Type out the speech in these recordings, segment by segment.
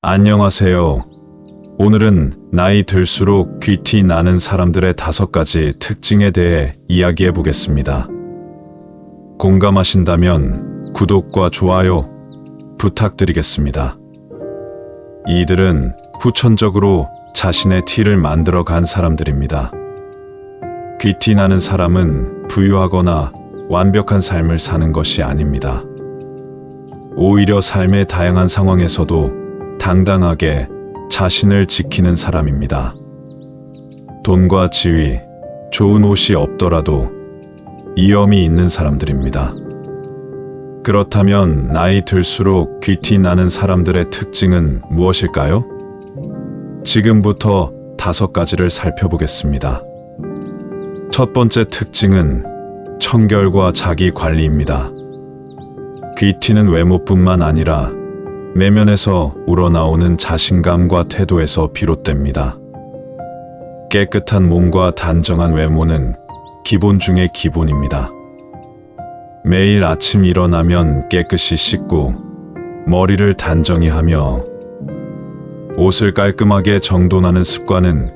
안녕하세요. 오늘은 나이 들수록 귀티 나는 사람들의 다섯 가지 특징에 대해 이야기해 보겠습니다. 공감하신다면 구독과 좋아요 부탁드리겠습니다. 이들은 후천적으로 자신의 티를 만들어 간 사람들입니다. 귀티 나는 사람은 부유하거나 완벽한 삶을 사는 것이 아닙니다. 오히려 삶의 다양한 상황에서도 당당하게 자신을 지키는 사람입니다. 돈과 지위, 좋은 옷이 없더라도 이염이 있는 사람들입니다. 그렇다면 나이 들수록 귀티 나는 사람들의 특징은 무엇일까요? 지금부터 다섯 가지를 살펴보겠습니다. 첫 번째 특징은 청결과 자기 관리입니다. 귀티는 외모뿐만 아니라 내면에서 우러나오는 자신감과 태도에서 비롯됩니다. 깨끗한 몸과 단정한 외모는 기본 중의 기본입니다. 매일 아침 일어나면 깨끗이 씻고 머리를 단정히 하며 옷을 깔끔하게 정돈하는 습관은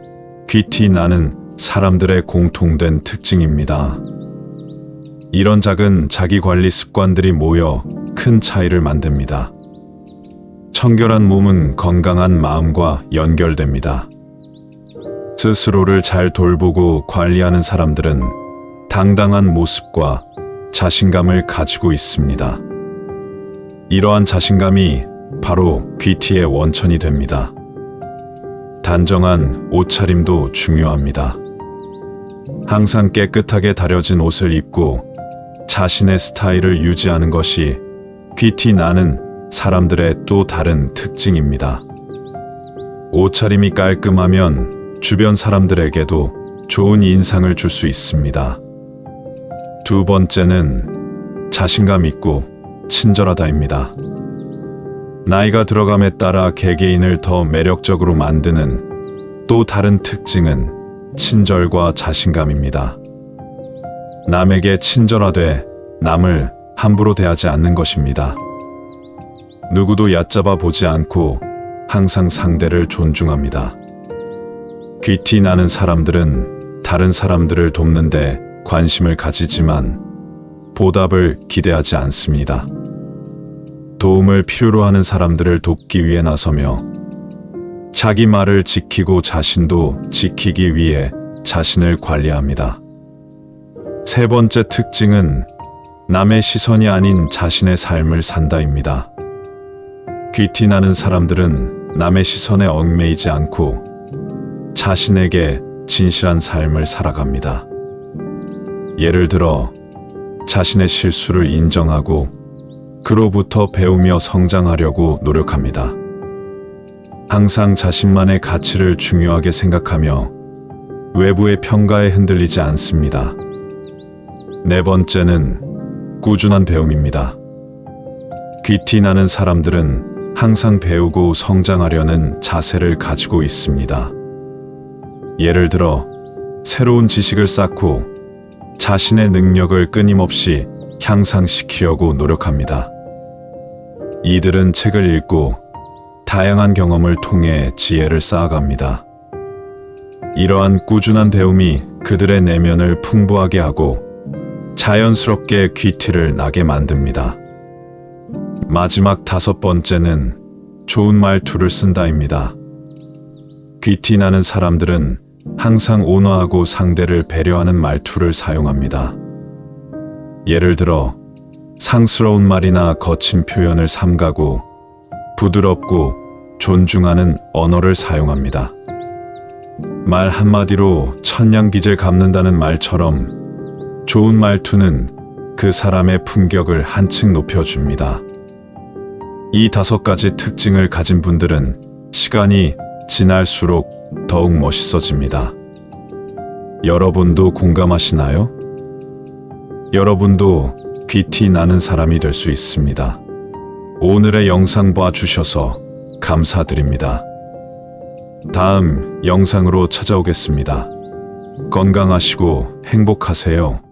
귀티 나는 사람들의 공통된 특징입니다. 이런 작은 자기 관리 습관들이 모여 큰 차이를 만듭니다. 청결한 몸은 건강한 마음과 연결됩니다. 스스로를 잘 돌보고 관리하는 사람들은 당당한 모습과 자신감을 가지고 있습니다. 이러한 자신감이 바로 귀티의 원천이 됩니다. 단정한 옷차림도 중요합니다. 항상 깨끗하게 다려진 옷을 입고 자신의 스타일을 유지하는 것이 귀티 나는 사람들의 또 다른 특징입니다. 옷차림이 깔끔하면 주변 사람들에게도 좋은 인상을 줄 수 있습니다. 두 번째는 자신감 있고 친절하다입니다. 나이가 들어감에 따라 개개인을 더 매력적으로 만드는 또 다른 특징은 친절과 자신감입니다. 남에게 친절하되 남을 함부로 대하지 않는 것입니다. 누구도 얕잡아 보지 않고 항상 상대를 존중합니다. 귀티 나는 사람들은 다른 사람들을 돕는데 관심을 가지지만 보답을 기대하지 않습니다. 도움을 필요로 하는 사람들을 돕기 위해 나서며 자기 말을 지키고 자신도 지키기 위해 자신을 관리합니다. 세 번째 특징은 남의 시선이 아닌 자신의 삶을 산다입니다. 귀티 나는 사람들은 남의 시선에 얽매이지 않고 자신에게 진실한 삶을 살아갑니다. 예를 들어 자신의 실수를 인정하고 그로부터 배우며 성장하려고 노력합니다. 항상 자신만의 가치를 중요하게 생각하며 외부의 평가에 흔들리지 않습니다. 네 번째는 꾸준한 배움입니다. 귀티 나는 사람들은 항상 배우고 성장하려는 자세를 가지고 있습니다. 예를 들어 새로운 지식을 쌓고 자신의 능력을 끊임없이 향상시키려고 노력합니다. 이들은 책을 읽고 다양한 경험을 통해 지혜를 쌓아갑니다. 이러한 꾸준한 배움이 그들의 내면을 풍부하게 하고 자연스럽게 귀티를 나게 만듭니다. 마지막 다섯 번째는 좋은 말투를 쓴다입니다. 귀티 나는 사람들은 항상 온화하고 상대를 배려하는 말투를 사용합니다. 예를 들어 상스러운 말이나 거친 표현을 삼가고 부드럽고 존중하는 언어를 사용합니다. 말 한마디로 천냥빚을 갚는다는 말처럼 좋은 말투는 그 사람의 품격을 한층 높여줍니다. 이 다섯 가지 특징을 가진 분들은 시간이 지날수록 더욱 멋있어집니다. 여러분도 공감하시나요? 여러분도 귀티 나는 사람이 될 수 있습니다. 오늘의 영상 봐주셔서 감사드립니다. 다음 영상으로 찾아오겠습니다. 건강하시고 행복하세요.